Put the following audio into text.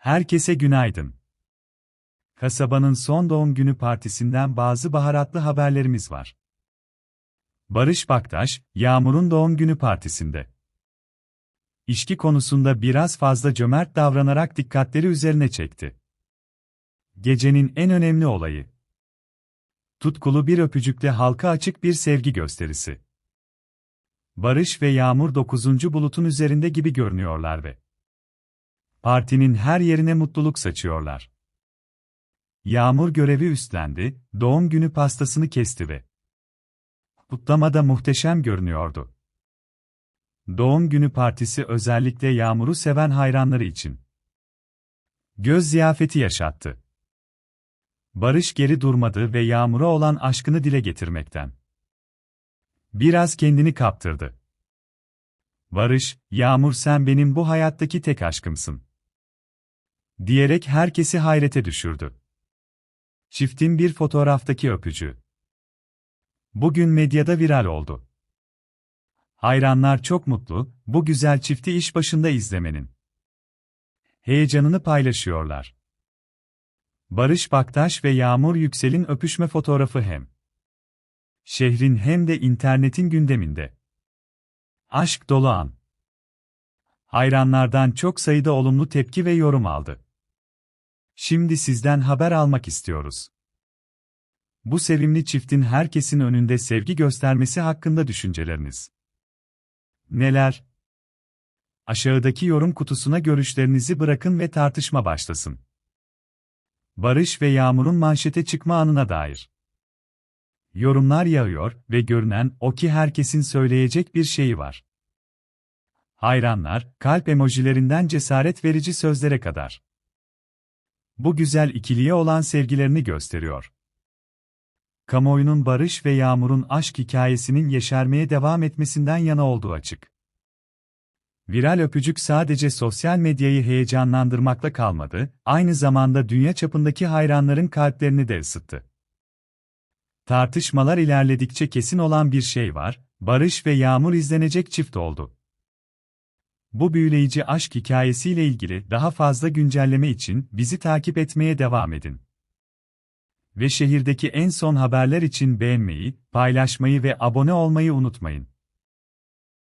Herkese günaydın. Kasabanın son doğum günü partisinden bazı baharatlı haberlerimiz var. Barış Baktaş, Yağmur'un doğum günü partisinde. İşki konusunda biraz fazla cömert davranarak dikkatleri üzerine çekti. Gecenin en önemli olayı. Tutkulu bir öpücükle halka açık bir sevgi gösterisi. Barış ve Yağmur 9. bulutun üzerinde gibi görünüyorlar ve partinin her yerine mutluluk saçıyorlar. Yağmur görevi üstlendi, doğum günü pastasını kesti ve kutlama da muhteşem görünüyordu. Doğum günü partisi özellikle Yağmur'u seven hayranları için göz ziyafeti yaşattı. Barış geri durmadı ve Yağmur'a olan aşkını dile getirmekten biraz kendini kaptırdı. Barış, Yağmur sen benim bu hayattaki tek aşkımsın. Diyerek herkesi hayrete düşürdü. Çiftin bir fotoğraftaki öpücüğü. Bugün medyada viral oldu. Hayranlar çok mutlu, bu güzel çifti iş başında izlemenin. Heyecanını paylaşıyorlar. Barış Baktaş ve Yağmur Yüksel'in öpüşme fotoğrafı hem şehrin hem de internetin gündeminde. Aşk dolu an. Hayranlardan çok sayıda olumlu tepki ve yorum aldı. Şimdi sizden haber almak istiyoruz. Bu sevimli çiftin herkesin önünde sevgi göstermesi hakkında düşünceleriniz. Neler? Aşağıdaki yorum kutusuna görüşlerinizi bırakın ve tartışma başlasın. Barış ve Yağmur'un manşete çıkma anına dair. Yorumlar yağıyor ve görünen o ki herkesin söyleyecek bir şeyi var. Hayranlar, kalp emojilerinden cesaret verici sözlere kadar. Bu güzel ikiliye olan sevgilerini gösteriyor. Kamuoyunun Barış ve Yağmur'un aşk hikayesinin yeşermeye devam etmesinden yana olduğu açık. Viral öpücük sadece sosyal medyayı heyecanlandırmakla kalmadı, aynı zamanda dünya çapındaki hayranların kalplerini de ısıttı. Tartışmalar ilerledikçe kesin olan bir şey var, Barış ve Yağmur izlenecek çift oldu. Bu büyüleyici aşk hikayesiyle ilgili daha fazla güncelleme için bizi takip etmeye devam edin. Ve şehirdeki en son haberler için beğenmeyi, paylaşmayı ve abone olmayı unutmayın.